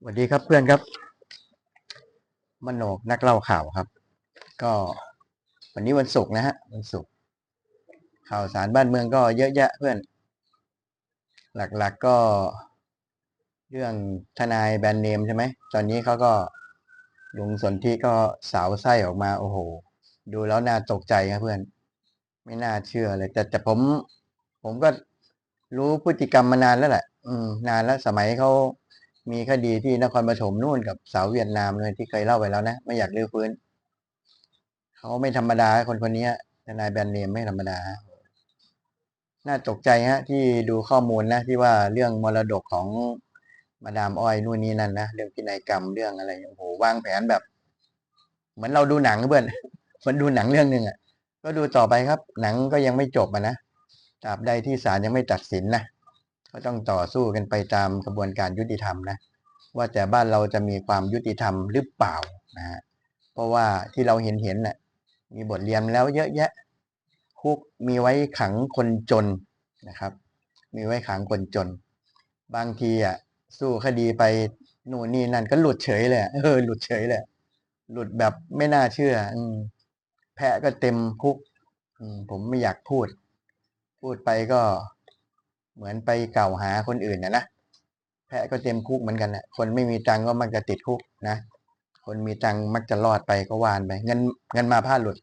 สวัสดีครับเพื่อนครับมโนกนักเล่าข่าวครับ ก็วันนี้วันศุกร์นะฮะวันศุกร์ข่าวสารบ้านเมืองก็เยอะแยะเพื่อน หลักๆก็เรื่องทนายแบรนด์เนมใช่ไหมตอนนี้เขาก็ลุงสนที่ก็สาวไส้ออกมาโอ้โห ดูแล้วน่าตกใจครับเพื่อน ไม่น่าเชื่อเลย แต่แต่ผม ผมก็รู้พฤติกรรมมานานแล้วแหละ อืม นานแล้วสมัยเขา มีคดีที่นครปฐมนู่นกับสาวเวียดนามเลยที่เคยเล่าไปแล้วนะ ไม่อยากลื้อฟื้น เขาไม่ธรรมดาคนคนนี้ทนายแบรนด์เนมไม่ธรรมดา น่าตกใจฮะ ที่ดูข้อมูลนะ ที่ว่าเรื่องมรดกของมาดามอ้อยนู่นนี่นั่นนะเรื่องพินัยกรรมเรื่องอะไรโอ้โหวางแผนแบบ เหมือนเราดูหนังเพื่อนเหมือนดูหนังเรื่องหนึ่งอะก็ดูต่อไปครับ หนังก็ยังไม่จบอะนะตราบใดที่ศาลยังไม่ตัดสินนะ ก็ต้องต่อสู้กันไปตามกระบวนการยุติธรรมนะว่าแต่บ้านเราจะมีความยุติธรรมหรือเปล่านะฮะเพราะว่าที่เราเห็นเห็นน่ะมีบทเรียนแล้วเยอะแยะคุกมีไว้ขังคนจนนะครับ มีไว้ขังคนจน บางทีอะสู้คดีไปนู่นนี่นั่นก็หลุดเฉยเลยเออหลุดเฉยเลยหลุดแบบไม่น่าเชื่อ อืมแพะก็เต็มคุก อืมผมไม่อยากพูด พูดไปก็ เหมือนไปกล่าวหาคนอื่นนะนะแพะก็เต็มคุกเหมือนกันนะคนไม่มีตังก็มักจะติดคุกนะคนมีตังมักจะรอดไปก็วานไปเงินเงินมาพลาดหลุด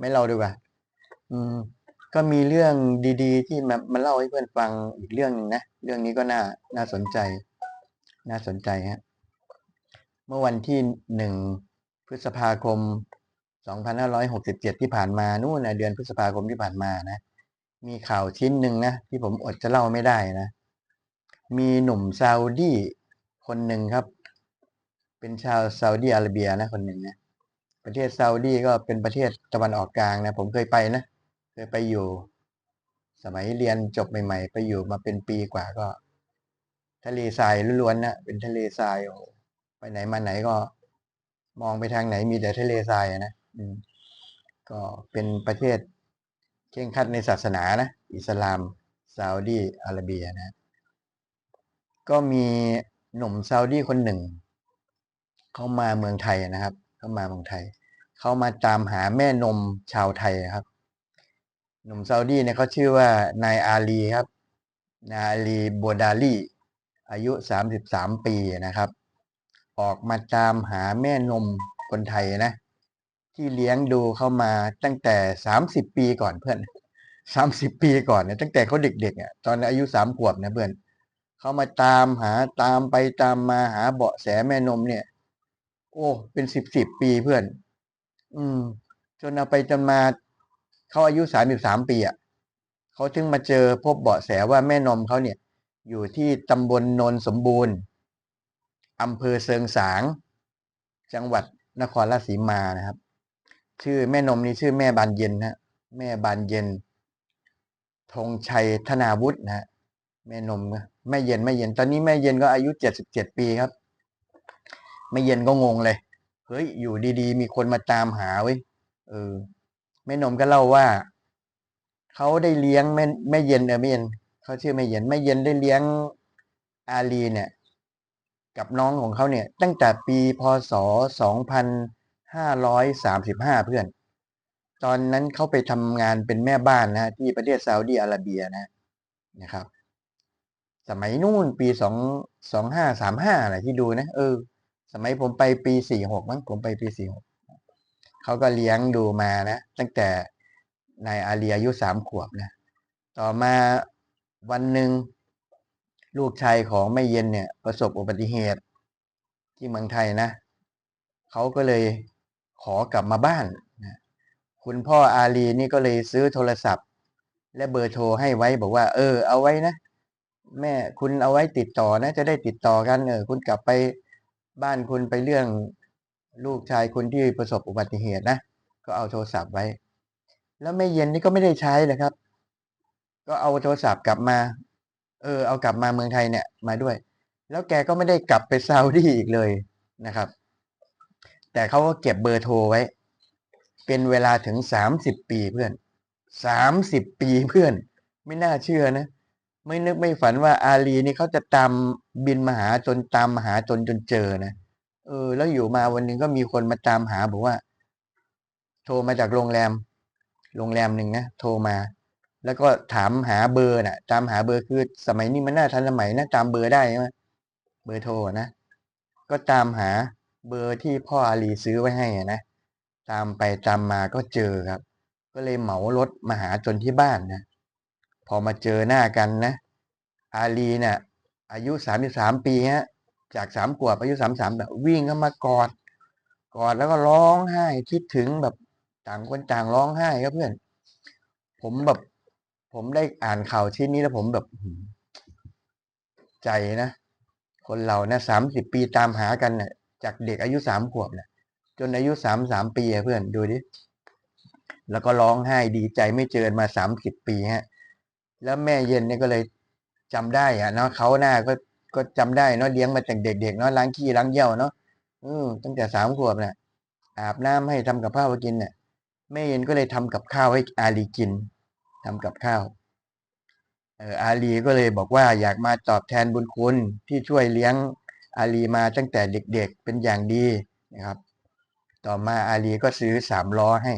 ไม่เล่าดีกว่า อืม ก็มีเรื่องดีๆ ที่มามาเล่าให้เพื่อนฟังอีกเรื่องหนึ่งนะเรื่องนี้ก็น่าน่าสนใจ น่าสนใจฮะเมื่อวันที่หนึ่งพฤษภาคม 2567 ที่ผ่านมานู่นนะเดือนพฤษภาคมที่ผ่านมานะ มีข่าวชิ้นหนึ่งนะ ที่ผมอดจะเล่าไม่ได้นะ มีหนุ่มซาอุดีคนหนึ่งครับ เป็นชาวซาอุดีอาระเบียนะคนหนึ่งนะประเทศซาอุดีก็เป็นประเทศตะวันออกกลางนะ ผมเคยไปนะ เคยไปอยู่ สมัยเรียนจบใหม่ ๆ ไปอยู่มาเป็นปีกว่าก็ ทะเลทรายล้วนๆนะเป็นทะเลทรายโอ้ไปไหนมาไหนก็ มองไปทางไหนมีแต่ทะเลทรายนะอืมก็เป็นประเทศ เคร่งครัดในศาสนานะ อิสลามซาอุดีอาระเบียนะ ก็มีหนุ่มซาอุดีคนหนึ่ง เขามาเมืองไทยนะครับ เขามาเมืองไทย เขามาตามหาแม่นมชาวไทยครับ หนุ่มซาอุดีเนี่ยเขาชื่อว่านายอาลีครับ นายอาลีโบดาลีอายุ 33 ปีนะครับ ออกมาตามหาแม่นมคนไทยนะ ที่เลี้ยงดูเข้ามาตั้งแต่30ปีก่อนเพื่อน30ปีก่อนเนี่ยตั้งแต่เขาเด็กๆอะตอนอายุสามขวบนะเพื่อนเขามาตามหาตามไปตามมาหาเบาะแสแม่นมเนี่ย โอ้เป็นสิบสิบปีเพื่อน อืม จนเอาไปจนมาเขาอายุสามสิบสามปีอะเขาถึงมาเจอพบเบาะแสว่าแม่นมเขาเนี่ย อยู่ที่ตำบลโนนสมบูรณ์อำเภอเซิงสาง จังหวัดนครราชสีมานะครับ ชื่อแม่นมนี่ชื่อแม่บานเย็นนะแม่บานเย็นธงชัยธนาวุฒินะฮะแม่นมะแม่เย็นแม่เย็น ตอนนี้แม่เย็นก็อายุเจ็ดสิบเจ็ดปีครับแม่เย็นก็งงเลยเฮ้ยอยู่ดีๆ มีคนมาตามหาเว้ยเออแม่นมก็เล่าว่าเขาได้เลี้ยงแม่แม่เย็นเออแม่เย็นเขาชื่อแม่เย็นแม่เย็นได้เลี้ยงอาลีเนี่ย กับน้องของเขาเนี่ย ตั้งแต่ปีพศสองพัน ห้าร้อยสามสิบห้าเพื่อน ตอนนั้นเขาไปทำงานเป็นแม่บ้านนะที่ประเทศซาอุดีอาระเบียนะนะครับ สมัยนู่นปีสองสองห้าสามห้าอะไรที่ดูนะเออ สมัยผมไปปีสี่หกมั้งผมไปปีสี่หกเขาก็เลี้ยงดูมานะ ตั้งแต่นายอาเลียอายุสามขวบนะ ต่อมาวันหนึ่งลูกชายของแม่เย็นเนี่ย ประสบอุบัติเหตุที่เมืองไทยนะ เขาก็เลย ขอกลับมาบ้านนะคุณพ่ออาลีนี่ก็เลยซื้อโทรศัพท์ และเบอร์โทรให้ไว้บอกว่า เออ เอาไว้นะ แม่คุณเอาไว้ติดต่อนะ จะได้ติดต่อกันเออคุณกลับไปบ้านคุณไปเรื่องลูกชายคุณที่ประสบอุบัติเหตุนะก็เอาโทรศัพท์ไว้ แล้วแม่เย็นนี่ก็ไม่ได้ใช้เลยครับ ก็เอาโทรศัพท์กลับมา เออ เอากลับมาเมืองไทยเนี่ยมาด้วย แล้วแกก็ไม่ได้กลับไปซาอุดีอีกเลยนะครับ แต่เขาก็เก็บเบอร์โทรไว้ เป็นเวลาถึงสามสิบปีเพื่อนสามสิบปีเพื่อน ไม่น่าเชื่อนะ ไม่นึกไม่ฝันว่าอาลีนี่เขาจะตามบินมาหาจนตามมาหาจนจนเจอนะเออ แล้วอยู่มาวันหนึ่งก็มีคนมาตามหาบอกว่า โทรมาจากโรงแรม โรงแรมหนึ่งนะโทรมา แล้วก็ถามหาเบอร์น่ะ ตามหาเบอร์คือสมัยนี้มันน่าทันสมัยนะตามเบอร์ได้ใช่ไหมเบอร์โทรนะก็ตามหา เบอร์ที่พ่ออาลีซื้อไว้ให้นะ ตามไปตามมาก็เจอครับ ก็เลยเหมารถมาหาจนที่บ้านนะ พอมาเจอหน้ากันนะ อาลีเนี่ยอายุสามสิบสามปีฮะ จากสามขวบอายุสามสามแบบวิ่งเข้ามากอด กอดแล้วก็ร้องไห้คิดถึงแบบต่างคนต่างร้องไห้ครับเพื่อน ผมแบบ ผมได้อ่านข่าวชิ้นนี้แล้วผมแบบใจนะ คนเรานะสามสิบปีตามหากันเนี่ย จากเด็กอายุสามขวบเนี่ยจนอายุสามสามปีเพื่อนดูดิ แล้วก็ร้องไห้ดีใจไม่เจอมาสามสิบปีฮะ แล้วแม่เย็นเนี่ยก็เลยจำได้อะเนาะเขาหน้าก็ก็จำได้เนาะเลี้ยงมาจากเด็กๆเนาะล้างขี้ล้างเยี่ยวเนาะอืมตั้งแต่สามขวบเนี่ยอาบน้ำให้ทำกับข้าวกินเนี่ยแม่เย็นก็เลยทำกับข้าวให้อาลีกินทำกับข้าวเอออาลีก็เลยบอกว่าอยากมาตอบแทนบุญคุณที่ช่วยเลี้ยง อาลีมาตั้งแต่เด็กๆเป็นอย่างดีนะครับ ต่อมาอาลีก็ซื้อสามล้อให้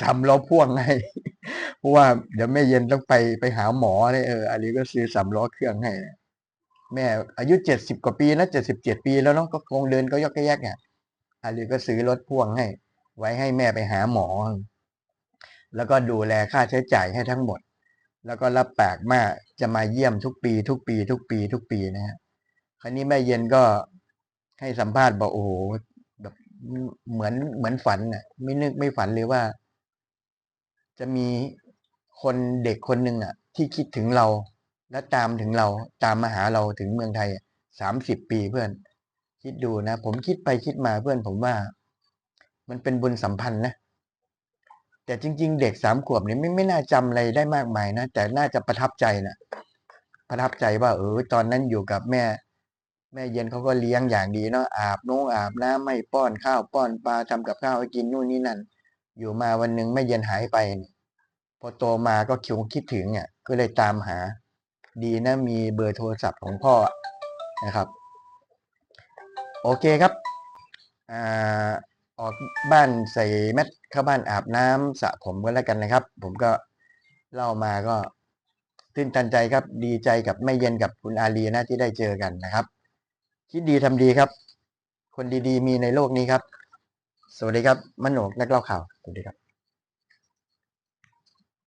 สามล้อพ่วงให้เพราะว่าเดี๋ยวแม่เย็นต้องไปไปหาหมอเลยเอออาลีก็ซื้อสามล้อเครื่องให้แม่อายุเจ็ดสิบกว่าปีนะเจ็ดสิบเจ็ดปีแล้วเนาะก็คงเดินก็ยกแยกเนี่ยอาลีก็ซื้อรถพ่วงให้ ไว้ให้แม่ไปหาหมอ แล้วก็ดูแลค่าใช้จ่ายให้ทั้งหมด แล้วก็รับปากมากจะมาเยี่ยมทุกปี ทุกปี ทุกปี ทุกปีนะฮะ คราวนี้แม่เย็นก็ให้สัมภาษณ์บอกโอ้โหแบบเหมือนเหมือนฝันน่ะ ไม่นึกไม่ฝันเลยว่า จะมีคนเด็กคนหนึ่งอะ ที่คิดถึงเรา และตามถึงเราตามมาหาเราถึงเมืองไทยสามสิบปีเพื่อน คิดดูนะ ผมคิดไปคิดมาเพื่อนผมว่า มันเป็นบุญสัมพันธ์นะแต่จริง ๆ เด็กสามขวบเนี่ยไม่ไม่น่าจำอะไรได้มากมายนะแต่น่าจะประทับใจนะประทับใจว่าเออตอนนั้นอยู่กับแม่ แม่เย็นเขาก็เลี้ยงอย่างดีเนาะอาบน้องอาบน้ำไม่ป้อนข้าวป้อนปลาทำกับข้าวให้กินนู่นนี่นั่น อยู่มาวันหนึ่งแม่เย็นหายไป พอโตมาก็คิดคิดถึงเนี่ยก็เลยตามหา ดีนะมีเบอร์โทรศัพท์ของพ่อนะครับ โอเคครับอ่าออกบ้านใส่แมสเข้าบ้านอาบน้ำสระผมก็แล้วกันนะครับ ผมก็เล่ามาก็ตื่นตันใจครับดีใจกับแม่เย็นกับคุณอาลีนะที่ได้เจอกันนะครับ คิดดีทำดีครับ คนดีๆ มีในโลกนี้ครับ สวัสดีครับมโนกนักเล่าข่าว สวัสดีครับ